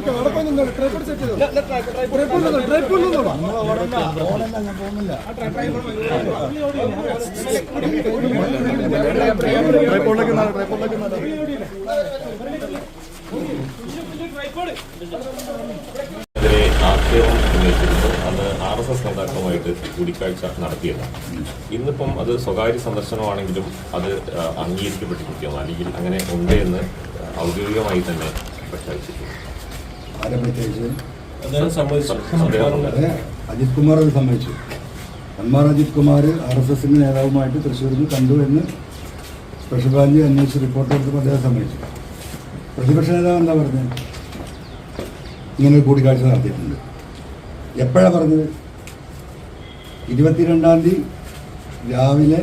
ആക്ഷേപം ഉന്നയിച്ചിരുന്നു അന്ന് ആർ എസ് എസ് നേതാക്കളുമായിട്ട് കൂടിക്കാഴ്ച നടത്തിയതാണ് ഇന്നിപ്പം അത് സ്വകാര്യ സന്ദർശനമാണെങ്കിലും അത് അംഗീകരിക്കപ്പെട്ടിരിക്കുകയാണ്. അല്ലെങ്കിൽ അങ്ങനെ ഉണ്ട് എന്ന് ഔദ്യോഗികമായി തന്നെ പ്രഖ്യാപിച്ചിട്ടുണ്ട്. അജിത് കുമാർ അത്. സമ്മതിച്ചു M R Ajith Kumar R S എസിന്റെ നേതാവുമായിട്ട് തൃശ്ശൂരിൽ കണ്ടു എന്ന് സ്പെഷ്യൽ ബ്രാഞ്ച് അന്വേഷിച്ച് റിപ്പോർട്ട് എടുത്തപ്പോൾ അദ്ദേഹം സമ്മതിച്ചു പ്രതിപക്ഷ നേതാവ് എന്താ പറഞ്ഞത്? ഇങ്ങനെ കൂടിക്കാഴ്ച നടത്തിയിട്ടുണ്ട്. എപ്പോഴാണ് പറഞ്ഞത്? ഇരുപത്തിരണ്ടാം തീയതി രാവിലെ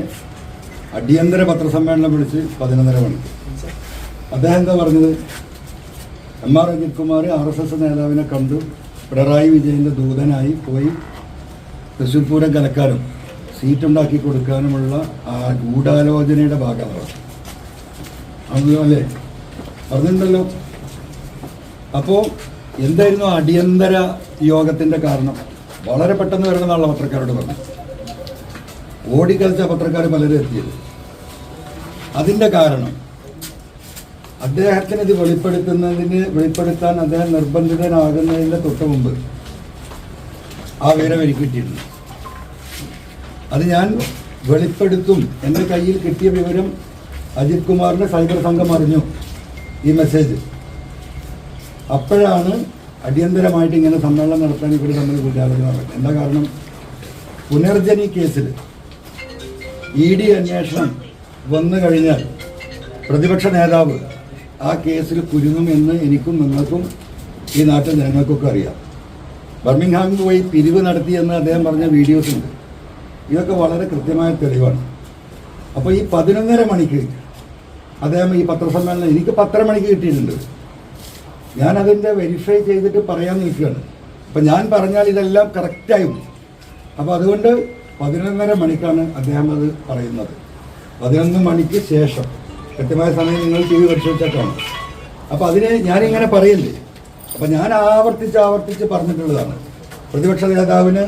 അടിയന്തര പത്രസമ്മേളനം വിളിച്ച് പതിനൊന്നര മണിക്ക് അദ്ദേഹം എന്താ പറഞ്ഞത്? M R Ajith Kumar R S S നേതാവിനെ കണ്ടു. പിണറായി വിജയന്റെ ദൂതനായി പോയി തൃശ്ശൂർ പൂരം കലക്കാനും സീറ്റുണ്ടാക്കി കൊടുക്കാനുമുള്ള ആ ഗൂഢാലോചനയുടെ ഭാഗമാണ്. അല്ലേ? പറഞ്ഞിട്ടുണ്ടല്ലോ. അപ്പോൾ എന്തായിരുന്നു അടിയന്തര യോഗത്തിന്റെ കാരണം? വളരെ പെട്ടെന്ന് വരണമെന്നുള്ള പത്രക്കാരോട് പറഞ്ഞു. ഓടിക്കളിച്ച പത്രക്കാർ പലരും എത്തിയത്. അതിന്റെ കാരണം അദ്ദേഹത്തിന് ഇത് വെളിപ്പെടുത്തുന്നതിന് വെളിപ്പെടുത്താൻ അദ്ദേഹം നിർബന്ധിതനാകുന്നതിന്റെ തൊട്ട് മുമ്പ് ആ വിവരം എനിക്ക് കിട്ടിയിരുന്നു അത് ഞാൻ വെളിപ്പെടുത്തും എന്റെ കയ്യിൽ കിട്ടിയ വിവരം അജിത് കുമാറിന്റെ സൈബർ സംഘം അറിഞ്ഞു ഈ മെസ്സേജ്. അപ്പോഴാണ് അടിയന്തരമായിട്ട് ഇങ്ങനെ സമ്മേളനം നടത്താൻ ഇവർ തമ്മിൽ കൂട്ടാലോചന നടക്കുന്നത് എന്താ കാരണം? പുനർജനി കേസിൽ ഇ ഡി അന്വേഷണം വന്നു കഴിഞ്ഞാൽ പ്രതിപക്ഷ നേതാവ് ആ കേസിൽ കുരുങ്ങുമെന്ന് എനിക്കും നിങ്ങൾക്കും ഈ നാട്ടിൽ ജനങ്ങൾക്കൊക്കെ അറിയാം. ബർമിംഗ്ഹാമിൽ പോയി പിരിവ് നടത്തിയെന്ന് അദ്ദേഹം പറഞ്ഞ വീഡിയോസ് ഉണ്ട്. ഇതൊക്കെ വളരെ കൃത്യമായ തെളിവാണ്. അപ്പോൾ ഈ പതിനൊന്നര മണിക്ക് അദ്ദേഹം ഈ പത്രസമ്മേളനം എനിക്ക് പത്തര മണിക്ക് കിട്ടിയിട്ടുണ്ട്. ഞാൻ അതിന്റെ വെരിഫൈ ചെയ്തിട്ട് പറയാൻ നിൽക്കുകയാണ്. അപ്പം ഞാൻ പറഞ്ഞാൽ ഇതെല്ലാം കറക്റ്റായി അപ്പോൾ അതുകൊണ്ട് പതിനൊന്നര മണിക്കാണ് അദ്ദേഹം അത് പറയുന്നത്. പതിനൊന്ന് മണിക്ക് ശേഷം. കൃത്യമായ സമയം നിങ്ങൾ ടി വി പരിശോധിച്ചിട്ടാണ് അപ്പം അപ്പോൾ അതിനെ ഞാനിങ്ങനെ പറയില്ലേ? അപ്പം ഞാൻ ആവർത്തിച്ച് ആവർത്തിച്ച് പറഞ്ഞിട്ടുള്ളതാണ്. പ്രതിപക്ഷ നേതാവിന്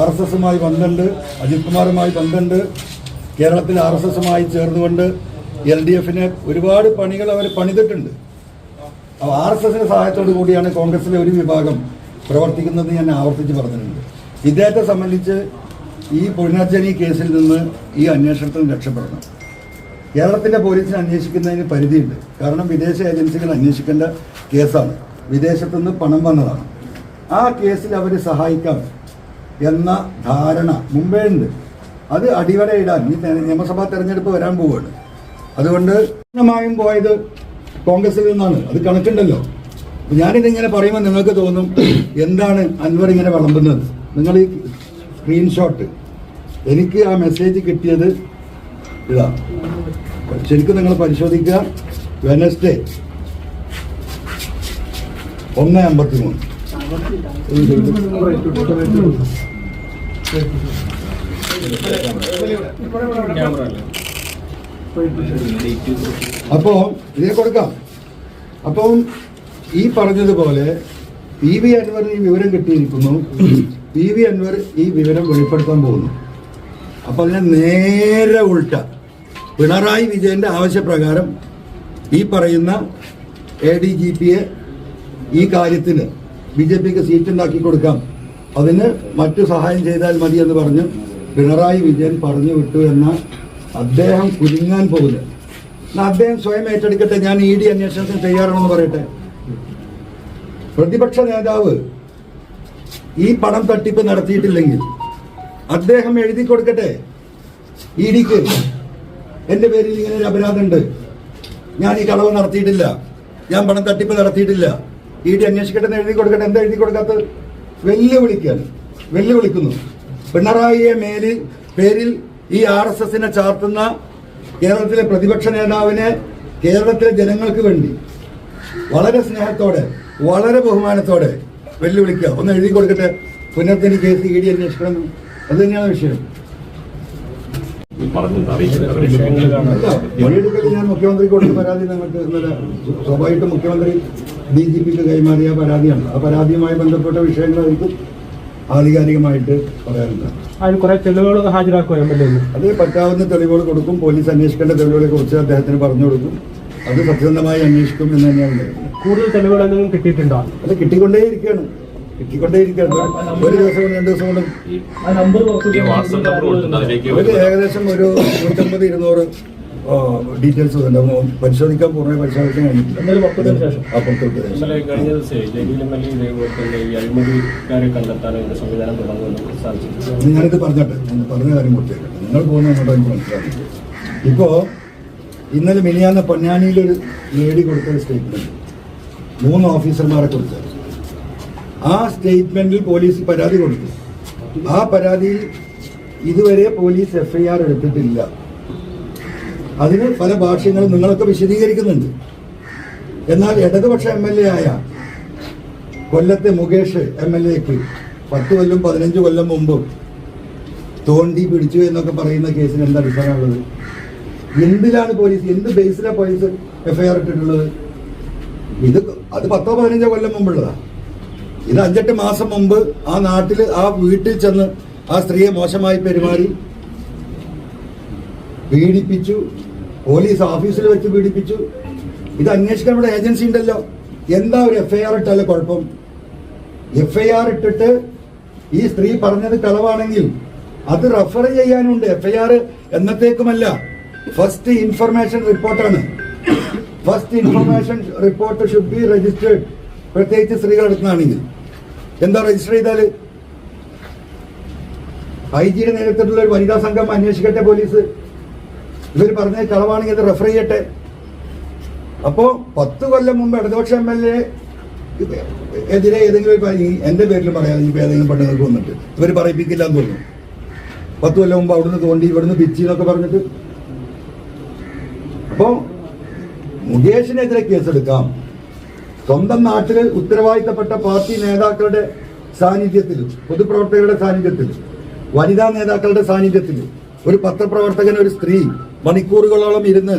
ആർ എസ് എസുമായി ബന്ധമുണ്ട് അജിത് കുമാറുമായി ബന്ധമുണ്ട് കേരളത്തിൽ ആർ എസ് എസുമായി ചേർന്നുകൊണ്ട് എൽ ഡി എഫിന് ഒരുപാട് പണികൾ അവർ പണിതിട്ടുണ്ട്. അപ്പോൾ ആർ എസ് എസിന്റെ സഹായത്തോടു കൂടിയാണ് കോൺഗ്രസിലെ ഒരു വിഭാഗം പ്രവർത്തിക്കുന്നത് ഞാൻ ആവർത്തിച്ച് പറഞ്ഞിട്ടുണ്ട്. ഇദ്ദേഹത്തെ സംബന്ധിച്ച് ഈ പുനർജനി കേസിൽ നിന്ന് ഈ അന്വേഷണത്തിൽ രക്ഷപ്പെടണം. കേരളത്തിലെ പോലീസിനെ അന്വേഷിക്കുന്നതിന് പരിധിയുണ്ട്. കാരണം വിദേശ ഏജൻസികൾ അന്വേഷിക്കേണ്ട കേസാണ്. വിദേശത്തു നിന്ന് പണം വന്നതാണ്. ആ കേസിൽ അവർ സഹായിക്കാം എന്ന ധാരണ മുമ്പേ ഉണ്ട് അത് അടിവരയിടാൻ ഈ നിയമസഭാ തെരഞ്ഞെടുപ്പ് വരാൻ പോവുകയാണ്. അതുകൊണ്ട് പൂർണമായും പോയത് കോൺഗ്രസിൽ നിന്നാണ്. അത് കണക്കുണ്ടല്ലോ. ഞാനിതിങ്ങനെ പറയുമ്പോൾ നിങ്ങൾക്ക് തോന്നും എന്താണ് അൻവർ ഇങ്ങനെ വളമ്പുന്നത്. നിങ്ങൾ ഈ സ്ക്രീൻഷോട്ട് എനിക്ക് ആ മെസ്സേജ് കിട്ടിയത് ഇതാ. ശരിക്കും നിങ്ങൾ പരിശോധിക്കുക. വെനസ്ഡേ ഒന്ന് അമ്പത്തി മൂന്ന് അപ്പോൾ ഇതിനെ കൊടുക്കാം. അപ്പം ഈ പറഞ്ഞതുപോലെ പി വി അൻവർ ഈ വിവരം കിട്ടിയിരിക്കുന്നു. പി വി അൻവർ ഈ വിവരം വെളിപ്പെടുത്താൻ പോകുന്നു. അപ്പോൾ അതിനെ നേരെ ഉൾട്ട പിണറായി വിജയന്റെ ആവശ്യപ്രകാരം ഈ പറയുന്ന എ ഡി ജി പിയെ ഈ കാര്യത്തിന് ബി ജെ പിക്ക് സീറ്റ് ഉണ്ടാക്കി കൊടുക്കാം. അതിന് മറ്റു സഹായം ചെയ്താൽ മതി എന്ന് പറഞ്ഞ് പിണറായി വിജയൻ പറഞ്ഞു വിട്ടു എന്ന അദ്ദേഹം കുരുങ്ങാൻ പോകുന്നത് എന്നാൽ അദ്ദേഹം സ്വയം ഏറ്റെടുക്കട്ടെ ഞാൻ ഇ ഡി അന്വേഷണത്തിന് തയ്യാറാണെന്ന് പറയട്ടെ. പ്രതിപക്ഷ നേതാവ് ഈ പണം തട്ടിപ്പ് നടത്തിയിട്ടില്ലെങ്കിൽ അദ്ദേഹം എഴുതി കൊടുക്കട്ടെ. ഇ ഡിക്ക്. എന്റെ പേരിൽ ഇങ്ങനെ ഒരു അപരാധമുണ്ട്. ഞാൻ ഈ കളവ് നടത്തിയിട്ടില്ല. ഞാൻ പണം തട്ടിപ്പ് നടത്തിയിട്ടില്ല. ഇ ഡി അന്വേഷിക്കട്ടെ എന്ന് എഴുതി കൊടുക്കട്ടെ. എന്താ എഴുതി കൊടുക്കാത്തത്? വെല്ലുവിളിക്കാൻ വെല്ലുവിളിക്കുന്നു. പിണറായിയെ മേലിൽ പേരിൽ ഈ ആർ എസ് എസിനെ ചാർത്തുന്ന കേരളത്തിലെ പ്രതിപക്ഷ നേതാവിനെ കേരളത്തിലെ ജനങ്ങൾക്ക് വേണ്ടി വളരെ സ്നേഹത്തോടെ വളരെ ബഹുമാനത്തോടെ വെല്ലുവിളിക്കുക. ഒന്ന് എഴുതി കൊടുക്കട്ടെ. പുനർജനി കേസ് ഇ ഡി അന്വേഷിക്കണം അത് തന്നെയാണ് വിഷയം. മൊഴിയെടുക്കൽ ഞാൻ മുഖ്യമന്ത്രി കൊടുത്ത പരാതി നിങ്ങൾക്ക് ഇന്നലെ സ്വാഭാവികമായിട്ടും മുഖ്യമന്ത്രി ഡി ജി പിക്ക് കൈമാറിയ പരാതിയാണ്. ആ പരാതിയുമായി ബന്ധപ്പെട്ട വിഷയങ്ങളായിരിക്കും ആധികാരികമായിട്ട് പറയാനുണ്ട് അതിൽ കുറെ തെളിവുകൾ ഹാജരാക്കും എം എൽ എ അത് പറ്റാവുന്ന തെളിവുകൾ കൊടുക്കും. പോലീസ് അന്വേഷിക്കേണ്ട തെളിവുകളെ കുറിച്ച് അദ്ദേഹത്തിന് പറഞ്ഞു കൊടുക്കും. അത് സത്യസന്ധമായി അന്വേഷിക്കും എന്ന് തന്നെയാണ്. കൂടുതൽ തെളിവുകൾ എന്തെങ്കിലും കിട്ടിയിട്ടുണ്ടോ? അത് കിട്ടിക്കൊണ്ടേ ഇരിക്കുകയാണ് ഒരു ദിവസം കൊണ്ട് രണ്ട് ദിവസം കൊണ്ടും ഏകദേശം ഒരു നൂറ്റമ്പത് ഇരുന്നൂറ് ഡീറ്റെയിൽസ് പരിശോധിക്കാൻ പൂർണമായി പരിശോധിക്കാൻ കഴിഞ്ഞിട്ടില്ല. കഴിഞ്ഞ ദിവസം എം ഇതേപോലെ തന്നെ ഈ അഴിമതിക്കാരെ കണ്ടെത്താൻ ഒരു സംവിധാനം തുടങ്ങുമെന്ന് സാധിച്ചു ഞാനിത് പറഞ്ഞിട്ട് ഞാൻ പറഞ്ഞ കാര്യം പൂർത്തിയാക്കട്ടെ. നിങ്ങൾ പോകുന്ന അങ്ങോട്ട് എനിക്ക് മനസ്സിലാക്കി ഇപ്പോ ഇന്നലെ മിനിയാന്ന് പൊന്നാനിയിലൊരു ലേഡി കൊടുത്ത ഒരു സ്റ്റേറ്റ്മെന്റ് മൂന്ന് ഓഫീസർമാരെ കുറിച്ച് ആ സ്റ്റേറ്റ്മെന്റിൽ പോലീസ് പരാതി കൊടുത്തു. ആ പരാതിയിൽ ഇതുവരെ പോലീസ് എഫ്ഐആർ എടുത്തിട്ടില്ല. അതിന് പല ഭാഷ്യങ്ങളും നിങ്ങളൊക്കെ വിശദീകരിക്കുന്നുണ്ട്. എന്നാൽ ഇടതുപക്ഷ എം എൽ എ ആയ കൊല്ലത്തെ മുകേഷ് എം എൽ എക്ക് പത്ത് കൊല്ലം പതിനഞ്ച് കൊല്ലം മുമ്പ് തോണ്ടി പിടിച്ചു എന്നൊക്കെ പറയുന്ന കേസിന് എന്താ അടിസ്ഥാനമുള്ളത് എന്തിലാണ് പോലീസ് എന്ത് ബേസിലാണ് പോലീസ് എഫ്ഐആർ ഇട്ടിട്ടുള്ളത്? ഇത് അത് പത്തോ പതിനഞ്ചോ കൊല്ലം മുമ്പുള്ളതാ. ഇത് അഞ്ചെട്ട് മാസം മുമ്പ് ആ നാട്ടിൽ ആ വീട്ടിൽ ചെന്ന് ആ സ്ത്രീയെ മോശമായി പെരുമാറി പീഡിപ്പിച്ചു പോലീസ് ഓഫീസിൽ വെച്ച് പീഡിപ്പിച്ചു. ഇത് അന്വേഷിക്കാൻ ഇവിടെ ഏജൻസി ഉണ്ടല്ലോ. എന്താ ഒരു എഫ്ഐആർ ഇട്ടാലേ കുഴപ്പം? എഫ്ഐആർ ഇട്ടിട്ട് ഈ സ്ത്രീ പറഞ്ഞത് കളവാണെങ്കിൽ അത് റെഫർ ചെയ്യാനുണ്ട് എഫ്ഐആർ എന്നത്തേക്കുമല്ല. ഫസ്റ്റ് ഇൻഫർമേഷൻ റിപ്പോർട്ടാണ് first information report should be registered പ്രത്യേകിച്ച് സ്ത്രീകൾ എടുക്കുന്നതാണെങ്കിൽ എന്താ രജിസ്റ്റർ ചെയ്താൽ ഐ ജിയുടെ നേതൃത്വത്തിലുള്ള ഒരു വനിതാ സംഘം അന്വേഷിക്കട്ടെ പോലീസ്. ഇവർ പറഞ്ഞ കളവാണെങ്കിൽ അത് റെഫർ ചെയ്യട്ടെ. അപ്പോ പത്ത് കൊല്ലം മുമ്പ് ഇടതുപക്ഷ എം എൽ എ എതിരെ ഏതെങ്കിലും എന്റെ പേരിൽ പറയാം ഇപ്പൊ ഏതെങ്കിലും പെണ്ണുങ്ങൾക്ക് വന്നിട്ട്. ഇവർ പറയിപ്പിക്കില്ല എന്ന് തോന്നുന്നു. പത്ത് കൊല്ലം മുമ്പ് അവിടുന്ന് തോണ്ടി ഇവിടുന്ന് പിച്ചി എന്നൊക്കെ പറഞ്ഞിട്ട്. അപ്പോ മുകേഷിനെതിരെ കേസെടുക്കാം. സ്വന്തം നാട്ടിൽ ഉത്തരവാദിത്തപ്പെട്ട പാർട്ടി നേതാക്കളുടെ സാന്നിധ്യത്തിൽ പൊതുപ്രവർത്തകരുടെ സാന്നിധ്യത്തിൽ വനിതാ നേതാക്കളുടെ സാന്നിധ്യത്തിൽ ഒരു പത്രപ്രവർത്തകൻ ഒരു സ്ത്രീ മണിക്കൂറുകളോളം ഇരുന്ന്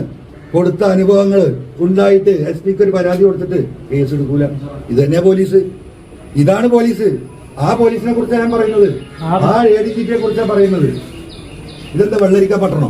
കൊടുത്ത അനുഭവങ്ങൾ ഉണ്ടായിട്ട് എസ് പിക്ക് ഒരു പരാതി കൊടുത്തിട്ട് കേസ് എടുക്കൂല. ഇത് തന്നെ പോലീസ്. ഇതാണ് പോലീസ്. ആ പോലീസിനെ കുറിച്ചാണ് ഞാൻ പറയുന്നത്. ആ എ ഡി ജി പിയെ കുറിച്ചാണ് പറയുന്നത്. ഇതെന്താ വെള്ളരിക്ക പട്ടണോ?